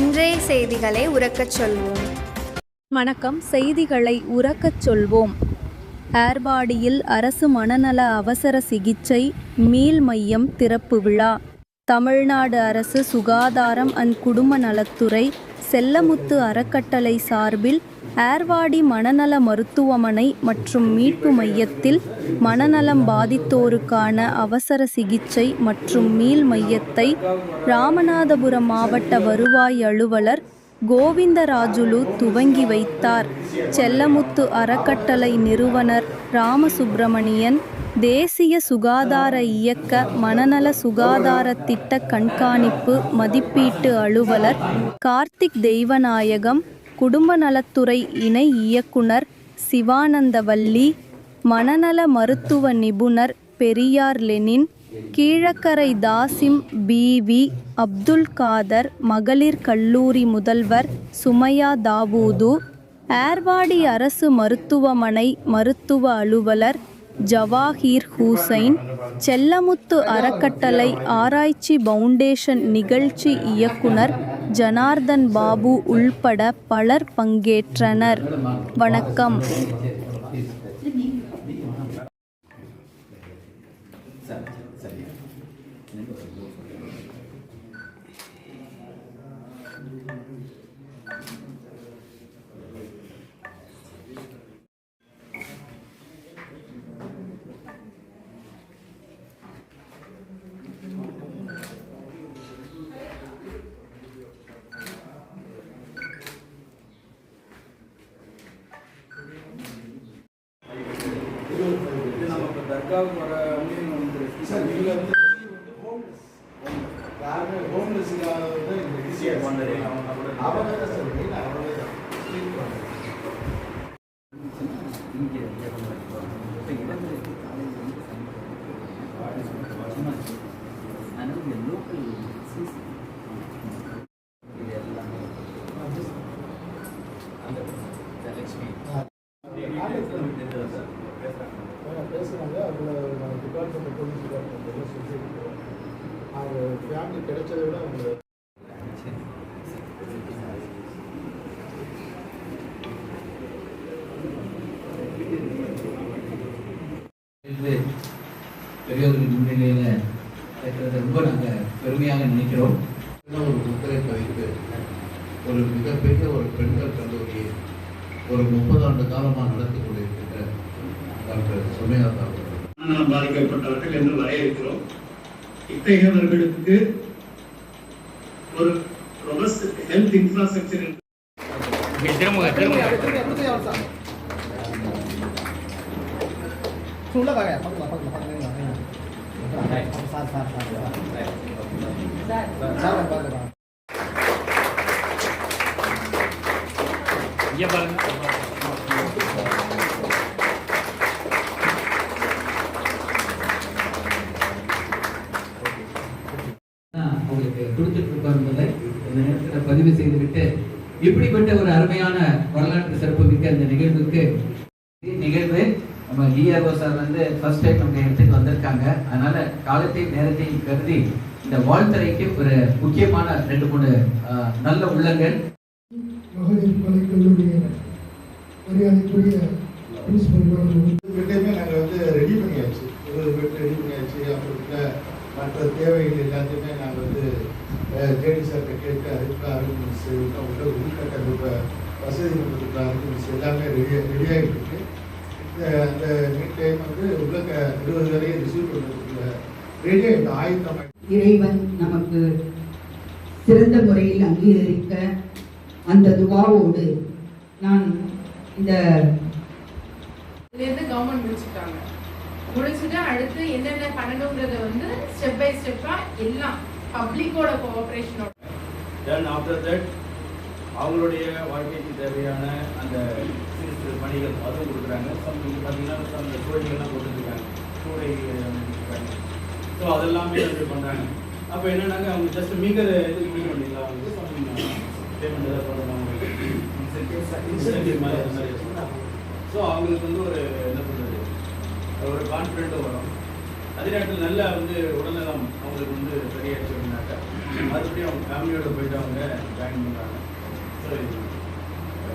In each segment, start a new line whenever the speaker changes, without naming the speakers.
இன்றைய செய்திகளை உறக்கச் சொல்வோம்.
வணக்கம். செய்திகளை உறக்கச் சொல்வோம். ஏர்பாடியில் அரசு மனநல அவசர சிகிச்சை மீள் மையம் திறப்பு விழா. தமிழ்நாடு அரசு சுகாதாரம் அண்ட் குடும்ப நலத்துறை செல்லமுத்து அறக்கட்டளை சார்பில் ஏர்வாடி மனநல மருத்துவமனை மற்றும் மீட்பு மையத்தில் மனநலம் பாதித்தோருக்கான அவசர சிகிச்சை மற்றும் மீள் மையத்தை ராமநாதபுரம் மாவட்ட வருவாய் அலுவலர் கோவிந்தராஜுலு துவங்கி வைத்தார். செல்லமுத்து அறக்கட்டளை நிறுவனர் ராமசுப்பிரமணியன் தேசிய சுகாதார இயக்க மனநல சுகாதார திட்ட கண்காணிப்பு மதிப்பீட்டு அலுவலர் கார்த்திக் தெய்வநாயகம் குடும்ப நலத்துறை இணை இயக்குனர் சிவானந்தவல்லி மனநல மருத்துவ நிபுணர் பெரியார் லெனின் கீழக்கரை தாசிம் பிவி அப்துல் காதர் மகளிர் கல்லூரி முதல்வர் சுமையா தாவூது ஏர்வாடி அரசு மருத்துவமனை மருத்துவ அலுவலர் ஜவாஹீர் ஹூசைன் செல்லமுத்து அறக்கட்டளை ஆராய்ச்சி பவுண்டேஷன் நிகழ்ச்சி இயக்குனர் ஜனார்தன் பாபு உள்பட பலர் பங்கேற்றனர். வணக்கம்
இது தர்காவுக்கு வர மீன் வந்து சார் இதில் வந்து யாருமே ஹோம்லெஸ்ஸுக்காக வந்து இந்த ஈஸியாக பண்ணுறது அவங்க தான். சார் மெயின் அவங்க தான் பேசுகிறாங்க அவங்க ஃபேமிலி கிடைச்சதை விட அவங்க
முன்னிலையில் இருக்கிறத ரொம்ப நாங்கள் பெருமையாக நினைக்கிறோம்
இன்னும் ஒரு முத்திரை பதித்து ஒரு மிகப்பெரிய ஒரு பெண்கள் கல்லூரியை ஒரு முப்பது ஆண்டு காலமாக நடத்தி கொண்டிருக்கின்ற டாக்டர் சுமையா
தாக்கர் பாதிக்கப்பட்டவர்கள் என்று வரையறுக்கிறோம். இத்தகையவர்களுக்கு ஒரு ரொபஸ்ட் ஹெல்த் இன்ஃப்ராஸ்ட்ரக்சர்
நான் உங்களுக்கு கொடுத்துட்டு இருக்கோம் என்பதை இந்த நேரத்தில் பதிவு செய்துவிட்டு இப்படிப்பட்ட ஒரு அருமையான வரலாற்று சிறப்பு மிக்க இந்த நிகழ்வுக்கு நிகழ்வு. நம்ம டிஆர்ஓ சார் வந்து ஃபர்ஸ்ட் டைம் நம்ம இடத்துக்கு வந்திருக்காங்க. அதனால காலத்தையும் நேரத்தையும் கருதி இந்த வாழ்த்துறைக்கு ஒரு முக்கியமான ரெண்டு மூணு ஆஹ், நல்ல உள்ளங்கள்.
மகளிர் கலைக்கல்லூரிய மரியாதைக்குரிய
பெட்டையுமே நாங்கள் வந்து ரெடி பண்ணியாச்சு. இருபது பெட் ரெடி பண்ணியாச்சு. அப்புறம் மற்ற தேவைகள் எல்லாத்தையுமே நாங்கள் வந்து ஜேடி சார்கிட்ட கேட்டு அதுக்கு அரேஞ்ச்மெண்ட்ஸ் உள்ள உள்கட்டமைப்பு வசதி பண்ணுறதுக்கு அரேஞ்ச்மெண்ட்ஸ் எல்லாமே ரெடி ரெடி ஆகிட்டு இருக்கு இந்த அந்த நீட் டைம் வந்து உள்ள இருபது வரையும் ரிசீவ் பண்ணுறதுக்கு ரெடி ஆகிட்டு ஆயுத்தமாக
இறைவன் நமக்கு சிறந்த முறையில் அங்கீகரிக்க அந்த துவாவோடு நான் இந்த
இதுலேருந்து கவர்மெண்ட் முடிச்சுட்டாங்க. முடிச்சுட்டு அடுத்து என்னென்ன பண்ணணுன்றத வந்து ஸ்டெப் பை ஸ்டெப்பாக எல்லாம் பப்ளிக்கோட கோஆப்ரேஷனோட
தென் ஆஃப்டர் தட் அவங்களுடைய வாழ்க்கைக்கு தேவையான அந்த சிறு சிறு பணிகள் அதுவும் கொடுக்குறாங்க. சம் இங்கே பார்த்தீங்கன்னா அந்த சுவடிகள்லாம் கொடுத்துருக்காங்க கூடை கொடுத்துருக்காங்க ஸோ அதெல்லாமே வந்து பண்ணுறாங்க அப்போ என்னன்னாங்க அவங்க ஜஸ்ட் மீக இது மீன் பண்ணிங்களா அவங்க பேமெண்ட் ஏதாவது பண்ணுறாங்க மாதிரி அந்த மாதிரி. ஸோ அவங்களுக்கு வந்து ஒரு என்ன சொல்கிறது ஒரு கான்ஃபிடென்ட்டும் வரும். அதே நேரத்தில் நல்லா வந்து உடல்நலம் அவங்களுக்கு வந்து சரியாச்சு அப்படின்னாக்கா மறுபடியும் அவங்க ஃபேமிலியோட போயிட்டு அவங்க ஜாயின் பண்ணுறாங்க ஸோ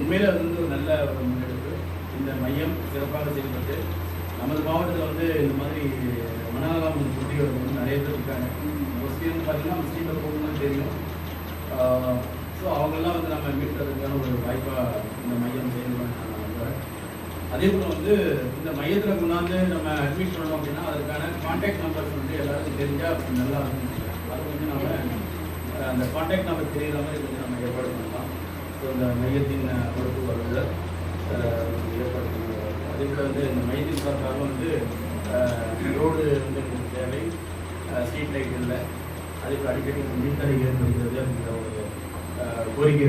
உண்மையில் அது வந்து ஒரு நல்ல ஒரு முன்னெடுப்பு. இந்த மையம் சிறப்பாக செயல்பட்டு நமது மாவட்டத்தில் வந்து இந்த மாதிரி மனநலம் சுற்றிகள் வந்து நிறைய பேர் இருக்காங்க. மோஸ்ட்லி வந்து பார்த்தீங்கன்னா முஸ்லீமில் போகணும்னு தெரியும். ஸோ அவங்கெல்லாம் வந்து நம்ம மீட்டுறதுக்கான ஒரு வாய்ப்பாக இந்த மையம் செயல்பட நான் நம்புறேன். அதே போல் வந்து இந்த மையத்தில் கொண்டாந்து நம்ம அட்மிட் பண்ணோம் அப்படின்னா அதுக்கான காண்டாக்ட் நம்பர்ஸ் வந்து எல்லாருக்கும் தெரிஞ்சால் நல்லா இருக்கும். அது வந்து நம்ம அந்த காண்டாக்ட் நம்பர் தெரியுற மாதிரி கொஞ்சம் நம்ம ஏற்பாடு பண்ணலாம். ஸோ இந்த மையத்தின் பொறுப்பு வருவது ஏற்பாடு அதே போல் வந்து இந்த மையத்தின் சார்பாக வந்து ரோடு வந்து தேவை. ஸ்ட்ரீட் லைட் இல்லை. அதே போல் அடிக்கடி மின்தடை ஏற்படுகிறது அப்படிங்கிற ஒரு கோரிக்கை